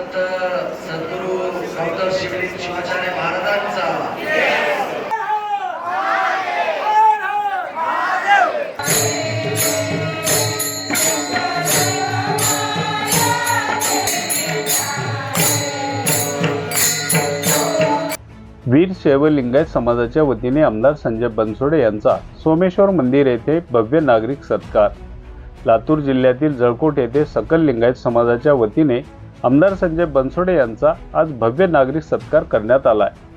Doctor Shivling Shivacharya महाराजांचा वीर शैव लिंगायत समाजाच्या वतीने आमदार संजय बनसोडे यांचा सोमेश्वर मंदिर येथे भव्य नागरिक सत्कार. लातूर जिल्ह्यातील जळकोट येथे सकल लिंगायत समाजाच्या वतीने आमदार संजय बनसोडे यांचा आज भव्य नागरिक सत्कार करण्यात आला आहे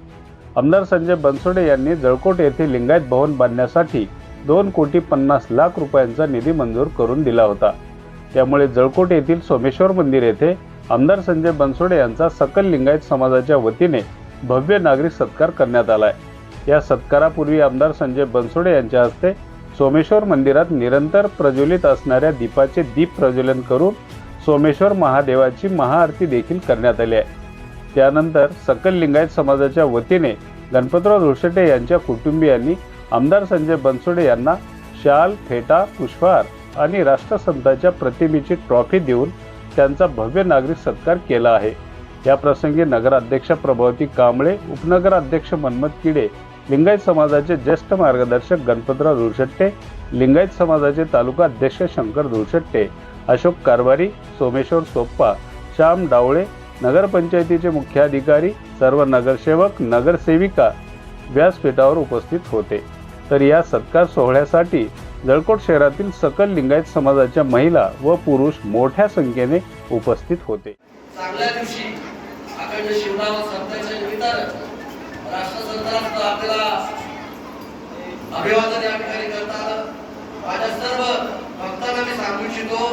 आमदार संजय बनसोडे यांनी जळकोट येथे लिंगायत भवन बांधण्यासाठी दोन कोटी पन्नास लाख रुपयांचा निधी मंजूर करून दिला होता. त्यामुळे जळकोट येथील सोमेश्वर मंदिर येथे आमदार संजय बनसोडे यांचा सकल लिंगायत समाजाच्या वतीने भव्य नागरिक सत्कार करण्यात आलाय. या सत्कारापूर्वी आमदार संजय बनसोडे यांच्या हस्ते सोमेश्वर मंदिरात निरंतर प्रज्वलित असणाऱ्या दीपाचे दीप प्रज्वलन करून सोमेश्वर महादेवाची महाआरती देखील करण्यात आली आहे. त्यानंतर सकल लिंगायत समाजाच्या वतीने गणपतराव धुळशेटे यांच्या कुटुंबियांनी आमदार संजय बनसोडे यांना शाल फेटा पुष्पहार आणि राष्ट्रसंताच्या प्रतिमेची ट्रॉफी देऊन त्यांचा भव्य नागरिक सत्कार केला आहे. या प्रसंगी नगराध्यक्ष प्रभावती कांबळे उपनगराध्यक्ष मन्मथ किडे लिंगायत समाजाचे ज्येष्ठ मार्गदर्शक गणपतराव धुळशेट्टे लिंगायत समाजाचे तालुका अध्यक्ष शंकर धुळशट्टे अशोक कारभारी सोमेश्वर सोप्पा श्याम डावळे नगरपंचायतीचे मुख्याधिकारी सर्व नगरसेवक नगरसेविका व्यासपीठावर उपस्थित होते. तर या सत्कार सोहळ्यासाठी जळकोट शहरातील सकल लिंगायत समाजाच्या महिला व पुरुष मोठ्या संख्येने उपस्थित होते. चांगल्या दिवशी अखंड संतांच्या निमित्तानं आपल्याला अभिवादन या ठिकाणी करता आलं माझ्या सर्व सांगू इच्छितो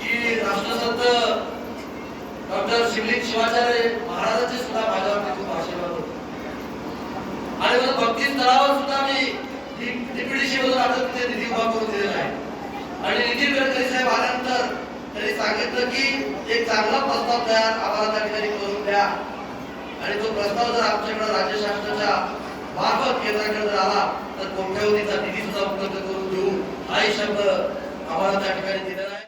की राष्ट्रसंत डॉक्टर शिवलिंग शिवाचार्य महाराजांचे सुद्धा माझ्यावरती खूप आशीर्वाद होते. आणि मला भक्ती स्तरावर सुद्धा मी डिप्युटी शिवल आता तिथे निधी उभा करून दिलेला आहे. आणि नितीन गडकरी साहेब आल्यानंतर त्यांनी सांगितलं की एक चांगला प्रस्ताव तयार आम्हाला त्या ठिकाणी करून द्या. आणि तो प्रस्ताव जर आमच्याकडे राज्य शासनाच्या मार्फत केंद्राकडे जर आला तर कोट्यवधीचा निधी सुद्धा उपलब्ध करून देऊ. हाही शब्द आम्हाला त्या ठिकाणी दिलेला आहे